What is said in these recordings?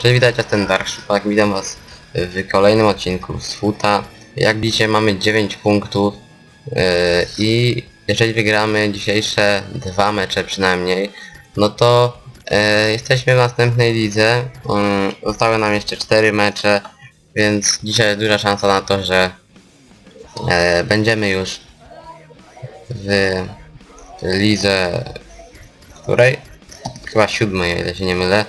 Cześć, witajcie, ten Darkszupak, witam was w kolejnym odcinku z Futa. Jak widzicie mamy 9 punktów yy, i jeżeli wygramy dzisiejsze dwa mecze przynajmniej, no to yy, jesteśmy w następnej lidze. Yy, zostały nam jeszcze 4 mecze, więc dzisiaj jest duża szansa na to, że yy, będziemy już w lidze której? Chyba siódmej, o ile się nie mylę.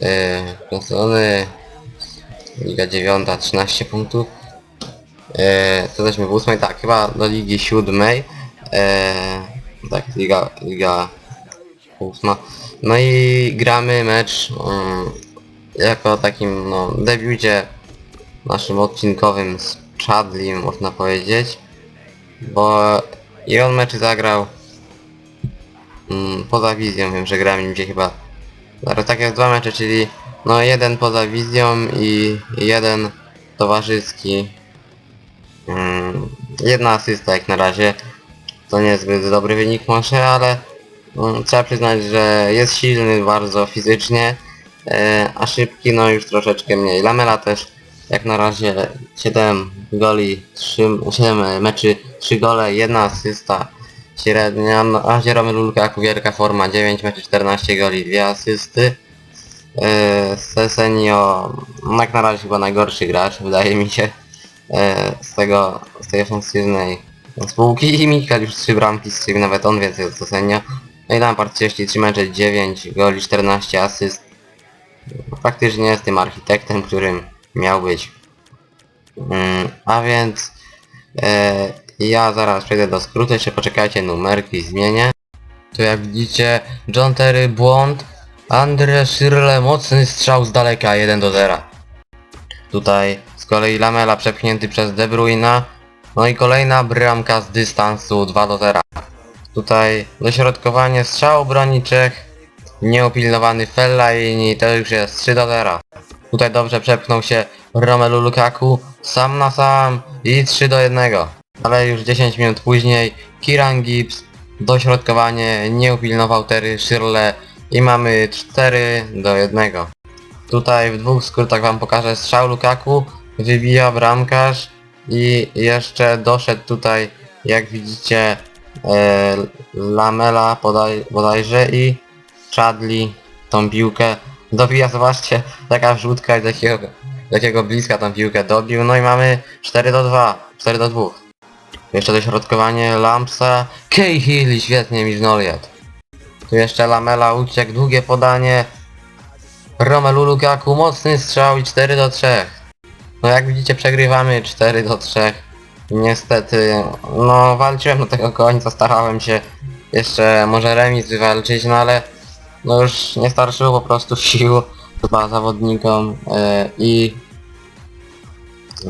Yy, strony Liga 9, 13 punktów. Yy, to jesteśmy w 8, tak, chyba do Ligi 7. Yy, tak, Liga, Liga 8. No i gramy mecz yy, jako takim no, debiucie naszym odcinkowym z Chadlim, można powiedzieć. Bo i on meczy zagrał mm, poza wizją, wiem, że grałem gdzie chyba ale tak jest dwa mecze, czyli no jeden poza wizją i jeden towarzyski. Mm, jedna asysta jak na razie. To niezbyt dobry wynik może, ale mm, trzeba przyznać, że jest silny bardzo fizycznie, e, a szybki no już troszeczkę mniej. Lamela też jak na razie 7 goli, 3, 7 meczy, 3 gole, jedna asysta średnia, na razie Romelu Lukaku wielka forma, 9 meczy, 14 goli, 2 asysty. Yy, Sesenio, no jak na razie chyba najgorszy gracz, wydaje mi się, yy, z tego, z tej ofensywnej spółki i Mikal już 3 bramki strzelił, nawet on więcej od Sesenio. No i Lampard 33 mecze, 9 goli, 14 asyst. Faktycznie jest tym architektem, którym miał być. Mm, a więc e, ja zaraz przejdę do skrótu, jeszcze poczekajcie, numerki zmienię. Tu jak widzicie, John Terry błąd, Andre Shirley mocny strzał z daleka 1 do 0. Tutaj z kolei Lamela przepchnięty przez De Bruyna, no i kolejna bramka z dystansu 2 do 0. Tutaj dośrodkowanie strzału broni Czech, nieupilnowany Fellaini, to już jest 3 do 0. Tutaj dobrze przepchnął się Romelu Lukaku sam na sam i 3 do 1. Ale już 10 minut później Kiran Gibbs, dośrodkowanie, nie upilnował Terry Shirley i mamy 4 do 1. Tutaj w dwóch skrótach wam pokażę strzał Lukaku, wybija bramkarz i jeszcze doszedł tutaj jak widzicie e, Lamela bodaj, bodajże i Chadli tą piłkę dobija, zobaczcie, taka wrzutka z jakiego, z jakiego bliska tą piłkę dobił, no i mamy 4 do 2, 4 do 2. Jeszcze dośrodkowanie Lampsa, Cahill świetnie Miżnoliet. Tu jeszcze Lamela uciekł, długie podanie, Romelu Lukaku, mocny strzał i 4 do 3. No jak widzicie przegrywamy 4 do 3. Niestety, no walczyłem do tego końca, starałem się jeszcze może remis wywalczyć, no ale no już nie starczyło po prostu sił chyba zawodnikom e, i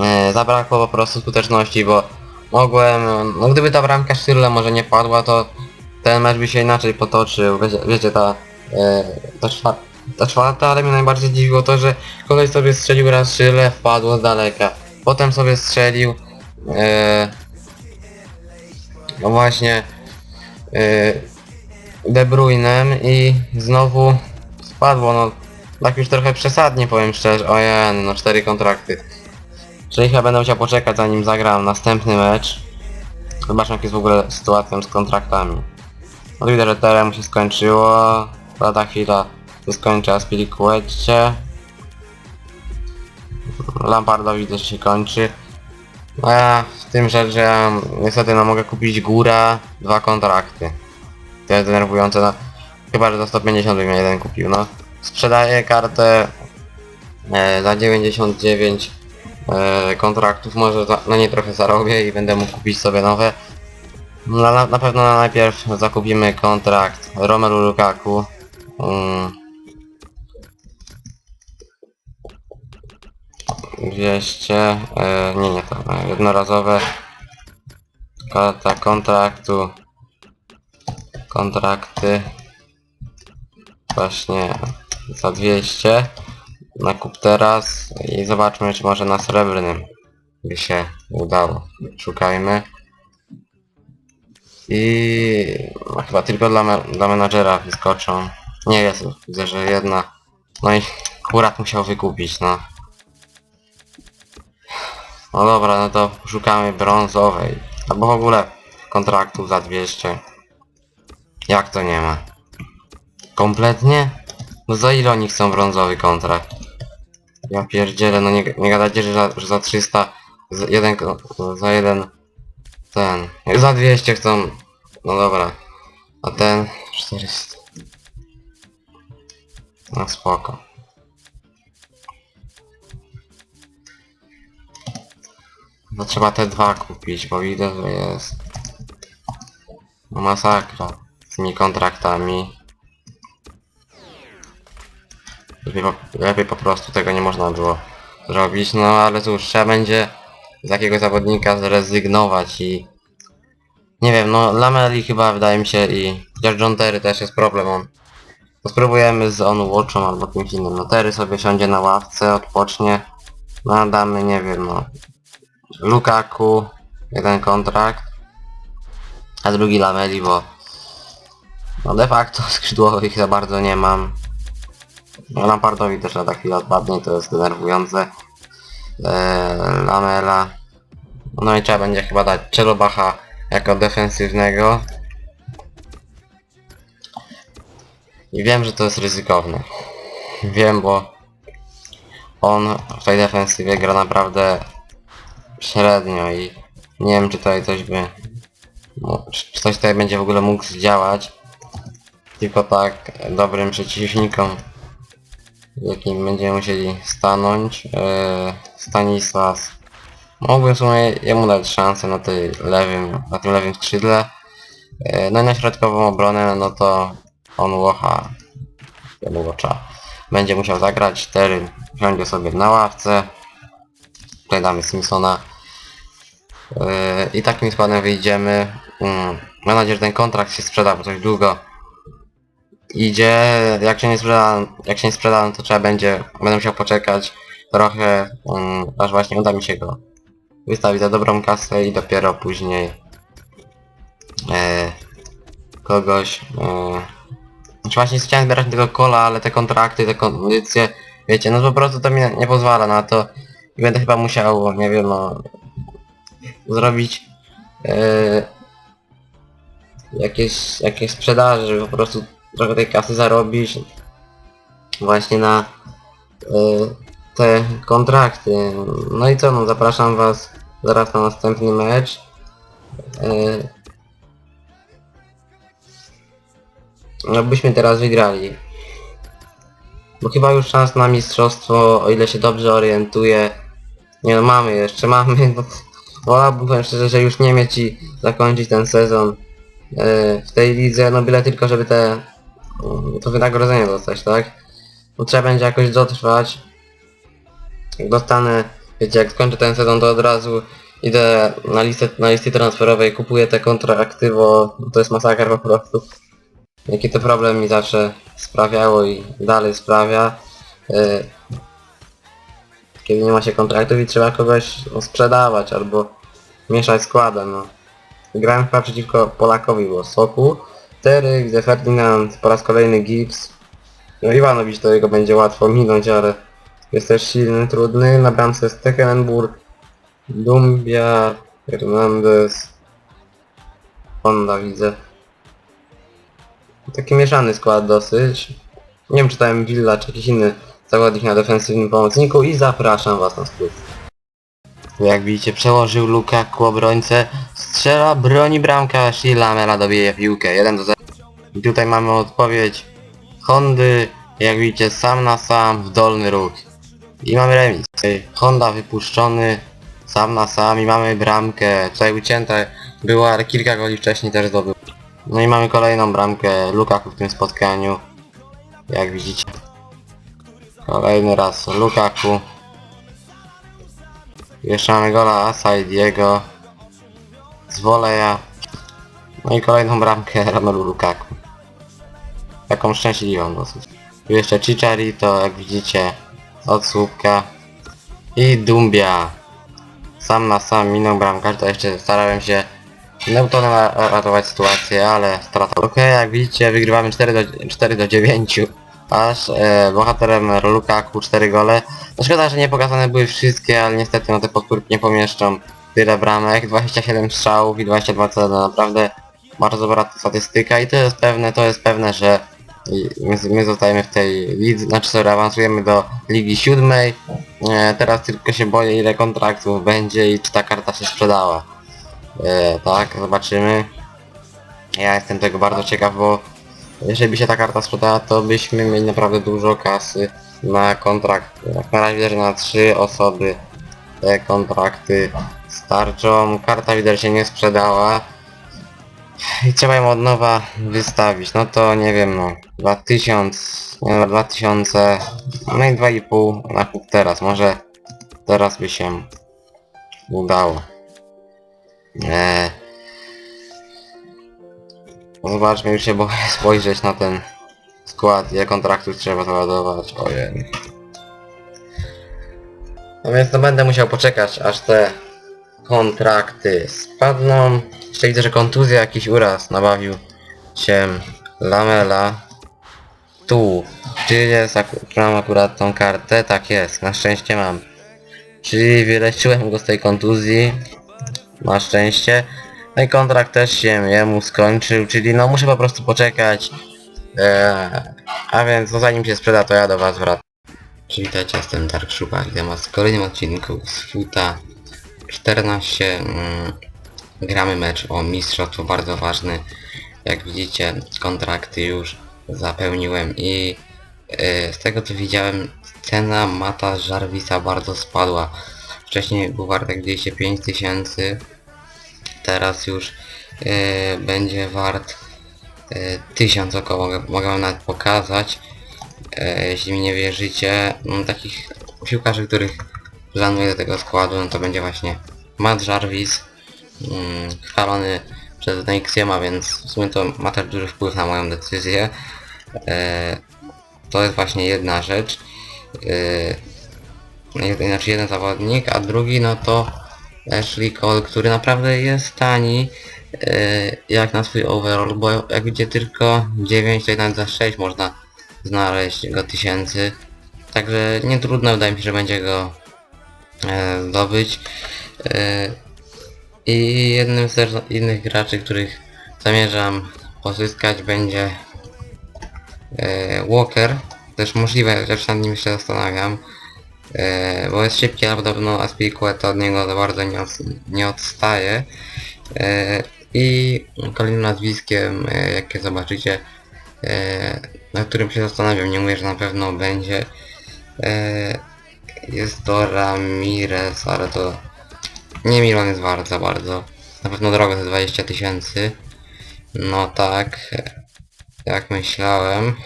e, zabrakło po prostu skuteczności, bo mogłem, no gdyby ta bramka Szyrle może nie padła, to ten mecz by się inaczej potoczył, wiecie, wiecie ta, e, ta, czwarta, ta czwarta, ale mnie najbardziej dziwiło to, że koleś sobie strzelił raz Szyrle, wpadło z daleka, potem sobie strzelił, e, no właśnie, e, De Bruynem i znowu spadło, no tak już trochę przesadnie powiem szczerze, ojej, no cztery kontrakty. Czyli chyba będę musiał poczekać zanim zagram następny mecz. Zobaczmy jak jest w ogóle sytuacją z kontraktami. No widzę, że mu się skończyło, lada chwila się skończy Aspilicuecie. Lampardowi widzę, że się kończy. No ja w tym rzecz, że niestety no mogę kupić górę, dwa kontrakty. To jest denerwujące, no. Chyba, że za 150 bym jeden kupił, no. Sprzedaję kartę e, za 99 e, kontraktów, może na nie trochę zarobię i będę mógł kupić sobie nowe. No, na, na pewno najpierw zakupimy kontrakt Romelu Lukaku. Mm. 200, e, nie, nie to, e, jednorazowe. Karta kontraktu kontrakty właśnie za 200 nakup teraz i zobaczmy czy może na srebrnym by się udało szukajmy i no, chyba tylko dla, me dla menadżera wyskoczą nie jest widzę że jedna No i akurat musiał wykupić, no. No dobra, no to szukamy brązowej. Albo w ogóle kontraktu za 200. Jak to nie ma? Kompletnie? No za ile oni chcą brązowy kontrakt? Ja pierdzielę, no nie, nie gadacie, że za, że za 300, za jeden, za jeden, ten, za 200 chcą, no dobra, a ten 400. No spoko. No trzeba te dwa kupić, bo widzę, że jest no masakra z tymi kontraktami. Lepiej po, lepiej po prostu tego nie można było zrobić, no ale cóż, trzeba będzie z jakiego zawodnika zrezygnować i nie wiem, no Lameli chyba wydaje mi się i chociaż John Terry też jest problem, on to spróbujemy z On Watchą albo kimś innym, no Terry sobie siądzie na ławce, odpocznie, no damy, nie wiem, no Lukaku, jeden kontrakt, a drugi Lameli, bo no de facto skrzydłowych za bardzo nie mam. Lampardowi też lada chwila odpadnie, to jest denerwujące. Eee, Lamela. No i trzeba będzie chyba dać Czelobacha jako defensywnego. I wiem, że to jest ryzykowne. Wiem, bo on w tej defensywie gra naprawdę średnio i nie wiem czy tutaj coś by... No, czy coś tutaj będzie w ogóle mógł zdziałać. Tylko tak dobrym przeciwnikom jakim będziemy musieli stanąć. Eee, Stanislas. Mógłbym w sumie jemu dać szansę na tej lewym, na tym lewym skrzydle. Eee, no i na środkową obronę, no to on Łocha, Łocza, będzie musiał zagrać. Tery siądzie sobie na ławce. Tutaj damy Simpsona. Eee, I takim składem wyjdziemy. Mm, mam nadzieję, że ten kontrakt się sprzeda, bo coś długo idzie, jak się nie sprzeda, jak się nie sprzeda, no to trzeba będzie, będę musiał poczekać trochę, um, aż właśnie uda mi się go wystawić za dobrą kasę i dopiero później e, kogoś, e, znaczy właśnie chciałem zbierać tego kola, ale te kontrakty, te kondycje, wiecie, no po prostu to mi nie pozwala na to i będę chyba musiał, nie wiem, no, zrobić e, jakieś, jakieś sprzedaże, żeby po prostu trochę tej kasy zarobić właśnie na y, te kontrakty. No i co, no zapraszam was zaraz na następny mecz. Y, no byśmy teraz wygrali. Bo chyba już szans na mistrzostwo, o ile się dobrze orientuję. Nie no, mamy jeszcze, mamy. Bo wolałbym powiem szczerze, że już nie mieć i zakończyć ten sezon e, w tej lidze, no byle tylko, żeby te to wynagrodzenie dostać, tak? No trzeba będzie jakoś dotrwać. Jak dostanę, wiecie, jak skończę ten sezon, to od razu idę na listę, na listy transferowej, kupuję te kontrakty, bo to jest masakra po prostu. Jaki to problem mi zawsze sprawiało i dalej sprawia. E, Kiedy nie ma się kontraktów i trzeba kogoś sprzedawać albo mieszać składem, no. Grałem chyba przeciwko Polakowi, było Soku, Tery, gdzie Ferdinand, po raz kolejny Gibbs. No Iwanowicz to jego będzie łatwo minąć, ale jest też silny, trudny. Na bramce jest Tekenenburg, Dumbia, Hernandez, Honda widzę. Taki mieszany skład dosyć. Nie wiem czy tam Villa czy jakiś inny zawodnik na defensywnym pomocniku i zapraszam was na skrót. Jak widzicie, przełożył Lukaku obrońcę, strzela, broni bramka, i Lamela dobije piłkę, 1 do 0. I tutaj mamy odpowiedź Hondy, jak widzicie, sam na sam w dolny róg. I mamy remis. Honda wypuszczony, sam na sam i mamy bramkę, tutaj ucięta była, ale kilka goli wcześniej też zdobył. No i mamy kolejną bramkę Lukaku w tym spotkaniu, jak widzicie. Kolejny raz Lukaku. Jeszcze mamy gola Asaidiego z. No i kolejną bramkę Romelu Lukaku. Taką szczęśliwą dosyć. Tu jeszcze Chicharito, jak widzicie, od słupka. I Dumbia. Sam na sam minął bramkarz, to jeszcze starałem się Newtonem ra- ratować sytuację, ale strata. Ok, jak widzicie, wygrywamy 4 do, 4 do 9. aż e, bohaterem Lukaku 4 gole. No szkoda, że nie pokazane były wszystkie, ale niestety no te podpórki nie pomieszczą tyle bramek, 27 strzałów i 22 cele, naprawdę bardzo dobra statystyka i to jest pewne, to jest pewne, że i my, my zostajemy w tej lidze, znaczy sorry, awansujemy do Ligi Siódmej. E, teraz tylko się boję ile kontraktów będzie i czy ta karta się sprzedała. E, tak, zobaczymy. Ja jestem tego bardzo ciekaw, bo jeżeli by się ta karta sprzedała, to byśmy mieli naprawdę dużo kasy na kontrakt. Jak na razie że na trzy osoby te kontrakty starczą. Karta widać się nie sprzedała. I trzeba ją od nowa wystawić. No to nie wiem no. 2000, nie no 2000, no i 2,5 na kup teraz. Może teraz by się udało. Eee, Zobaczmy, już się boję spojrzeć na ten skład, ile kontraktów trzeba załadować. Ojej. No więc no będę musiał poczekać, aż te kontrakty spadną. Jeszcze widzę, że kontuzja, jakiś uraz nabawił się Lamela. Tu. Czy jest, mam akurat tą kartę? Tak jest, na szczęście mam. Czyli wyleczyłem go z tej kontuzji. Na szczęście. No i kontrakt też się jemu skończył, czyli no muszę po prostu poczekać. Eee, a więc no zanim się sprzeda, to ja do was wracam. Cześć, witajcie, jestem Dark Szupak, witam was w kolejnym odcinku z Futa 14. Mm, gramy mecz o mistrzostwo, bardzo ważny. Jak widzicie, kontrakty już zapełniłem i e, z tego co widziałem, cena Mata Jarvisa bardzo spadła. Wcześniej był wartek 205 tysięcy, teraz już e, będzie wart e, 1000 około, mogę, mogę wam nawet pokazać. E, jeśli mi nie wierzycie, no, takich piłkarzy, których planuję do tego składu, no to będzie właśnie Matt Jarvis, chwalony przez Nexiema, więc w sumie to ma też duży wpływ na moją decyzję. E, to jest właśnie jedna rzecz. E, jed- znaczy jeden zawodnik, a drugi no to Ashley Cole, który naprawdę jest tani e, jak na swój overall, bo jak widzicie tylko 9, to jednak za 6 można znaleźć go tysięcy. Także nie trudno, wydaje mi się, że będzie go e, zdobyć. I jednym z innych graczy, których zamierzam pozyskać będzie e, Walker. Też możliwe, że nad nim się zastanawiam. E, bo jest szybki, ale podobno Aspilicueta od niego za bardzo nie, od, nie odstaje. E, I kolejnym nazwiskiem, e, jakie zobaczycie, e, na którym się zastanawiam, nie mówię, że na pewno będzie, e, jest to Ramirez, ale to nie milion jest wart za bardzo. Na pewno drogo to 20 tysięcy. No tak, jak myślałem.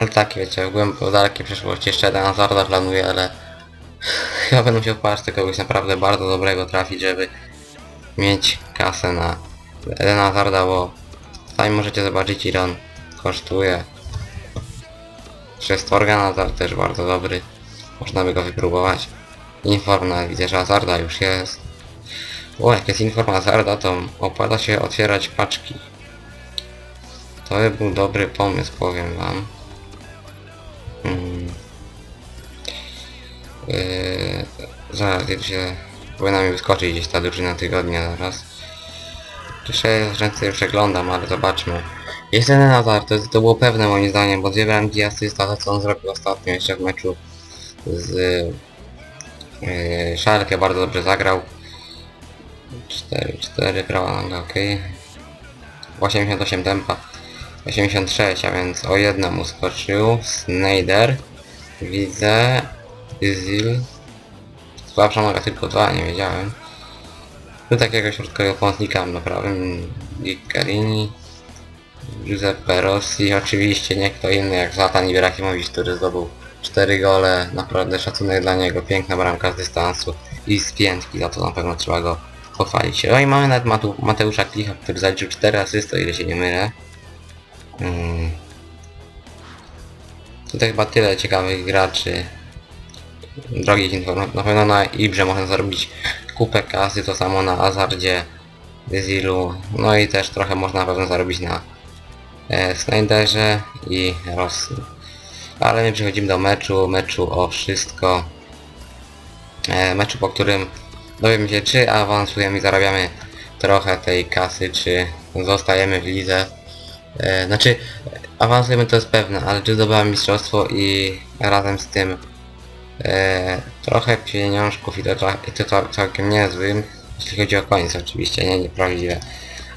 No tak, wiecie, w głębo dalekiej przyszłości jeszcze jeden Hazarda planuję, ale chyba będę musiał do kogoś naprawdę bardzo dobrego trafić, żeby mieć kasę na jeden Hazarda, bo sami możecie zobaczyć ile on kosztuje. Czy jest Organ Hazard też bardzo dobry, można by go wypróbować. Informa, widzę, że Hazarda już jest. O, jak jest Informa Hazarda, to opłaca się otwierać paczki. To by był dobry pomysł, powiem wam. Mm. Yy, zaraz się... Powinna mi wyskoczyć gdzieś ta drużyna tygodnia zaraz. Jeszcze już przeglądam, ale zobaczmy. Jest ten Nazar, to, to było pewne moim zdaniem, bo dwie bramki asysta, to co on zrobił ostatnio jeszcze w meczu z yy, Szalkę bardzo dobrze zagrał. 4, 4, prawa noga, ok. 88 tempa. 86, a więc o jedno mu skoczył. Snyder. Widzę. Izil. Słabsza noga tylko dwa, nie wiedziałem. Tu takiego środkowego pomocnika na prawym. Carini. Giuseppe Rossi. Oczywiście nie kto inny jak Zlatan Ibrahimowicz, który zdobył 4 gole. Naprawdę szacunek dla niego. Piękna bramka z dystansu. I z piętki, za to na pewno trzeba go pochwalić. No i mamy nawet Matu, Mateusza Klicha, który zaliczył 4 asysty, o ile się nie mylę. Mm. Tutaj chyba tyle ciekawych graczy. Drogich informacji. Na pewno na Ibrze można zarobić kupę kasy, to samo na Azardzie, Dyzilu. No i też trochę można na pewno zarobić na e, Snyderze i Rossi. Ale my przechodzimy do meczu, meczu o wszystko. E, meczu, po którym dowiemy się, czy awansujemy i zarabiamy trochę tej kasy, czy zostajemy w lidze. E, znaczy, awansujemy to jest pewne, ale czy zdobywamy mistrzostwo i razem z tym e, trochę pieniążków i to, i to cał- całkiem niezłym, jeśli chodzi o koniec oczywiście, nie nieprawdziwe.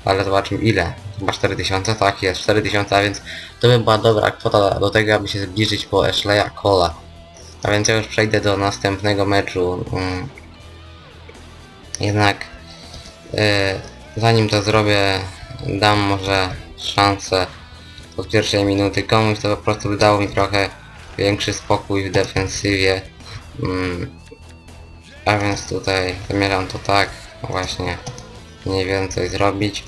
Ale zobaczmy ile. Chyba 4000, tak jest, 4000, a więc to by była dobra kwota do tego, aby się zbliżyć po Ashleya Cola. A więc ja już przejdę do następnego meczu. Mm. Jednak e, zanim to zrobię, dam może szansę od pierwszej minuty komuś, to po prostu dało mi trochę większy spokój w defensywie. Mm. A więc tutaj zamierzam to tak właśnie mniej więcej zrobić.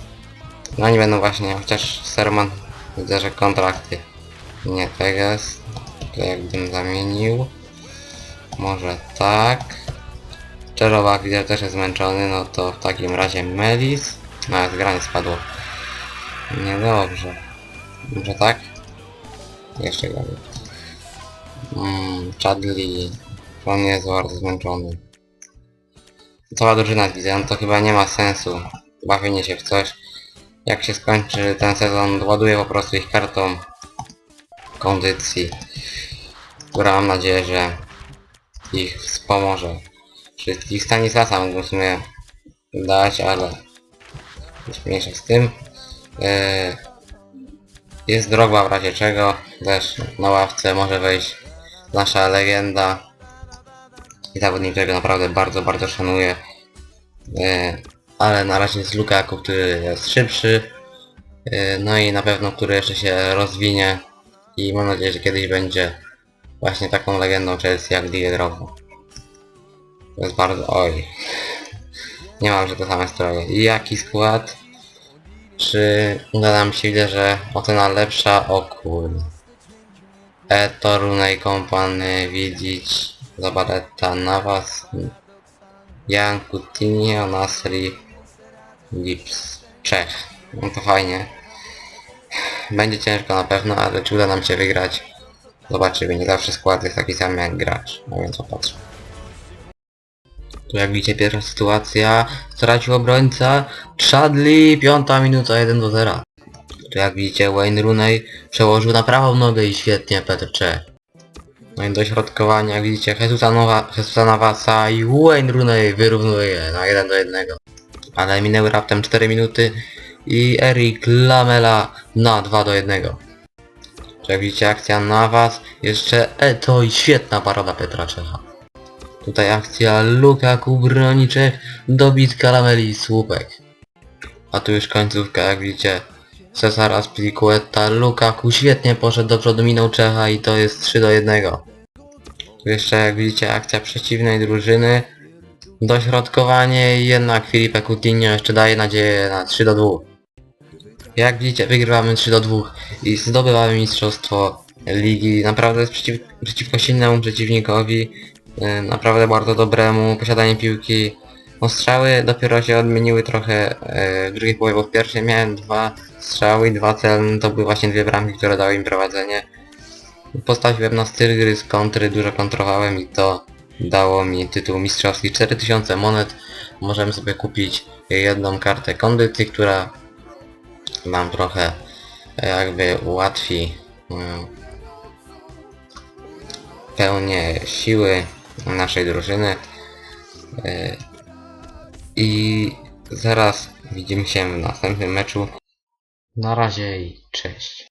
No oni będą właśnie, chociaż Serman widzę, że kontrakty nie Teges. To jakbym zamienił. Może tak. Czerowak widzę też jest zmęczony, no to w takim razie Melis. Nawet granie spadło. Niedobrze. Może tak? Jeszcze gorzej. Mm, Chadley. On jest bardzo zmęczony. Cała drużyna widzę, no to chyba nie ma sensu. Bawienie się w coś. Jak się skończy ten sezon, ładuję po prostu ich kartą kondycji, która mam nadzieję, że ich wspomoże. Wszystkich Stanislasa mógłbym w sumie dać, ale już mniejsza z tym. Eee, jest drogba w razie czego, też na ławce może wejść nasza legenda i zawodnik, którego naprawdę bardzo, bardzo szanuję. E, ale na razie jest Lukaku, który jest szybszy. e, No i na pewno, który jeszcze się rozwinie i mam nadzieję, że kiedyś będzie właśnie taką legendą Chelsea jak Drogba. To jest bardzo... oj. Nie mam, że to same stroje. Jaki skład? Czy uda nam się, widzę, że ocena lepsza? O kurde. Eto, Runej Kompany, Widzić, Zabaleta, Navas, Jan Coutinho, Nasri, Lips, Czech. No to fajnie. Będzie ciężko na pewno, ale czy uda nam się wygrać? Zobaczymy, nie zawsze skład jest taki sam jak gracz, no więc popatrzę. Tu jak widzicie pierwsza sytuacja, stracił obrońca, Chadley, piąta minuta 1 do 0. Tu jak widzicie Wayne Rooney przełożył na prawą nogę i świetnie Petr Czech. No i do jak widzicie, Jesusa, Nowa, Jesusa Navasa i Wayne Rooney wyrównuje na 1 do 1. Ale minęły raptem 4 minuty i Eric Lamela na 2 do 1. Jak widzicie akcja Navas, jeszcze Eto i świetna parada Petra Czecha. Tutaj akcja Lukaku broni Czech, dobitka Lameli i słupek. A tu już końcówka, jak widzicie, Cesar Aspilicueta, Lukaku świetnie poszedł do przodu, minął Czecha i to jest 3 do 1. Tu jeszcze jak widzicie akcja przeciwnej drużyny. Dośrodkowanie i jednak Filipe Coutinho jeszcze daje nadzieję na 3 do 2. Jak widzicie wygrywamy 3 do 2 i zdobywamy mistrzostwo ligi. Naprawdę jest przeciw, przeciwko silnemu przeciwnikowi. Yy, naprawdę bardzo dobremu. Posiadanie piłki. No strzały dopiero się odmieniły trochę yy, w drugiej połowie, bo w pierwszej miałem dwa strzały i dwa celne. To były właśnie dwie bramki, które dały im prowadzenie. Postawiłem na styl gry z kontry, dużo kontrowałem i to dało mi tytuł mistrzowski 4000 monet. Możemy sobie kupić jedną kartę kondycji, która nam trochę e, jakby ułatwi mm, pełnię siły naszej drużyny. E, I zaraz widzimy się w następnym meczu. Na razie i cześć.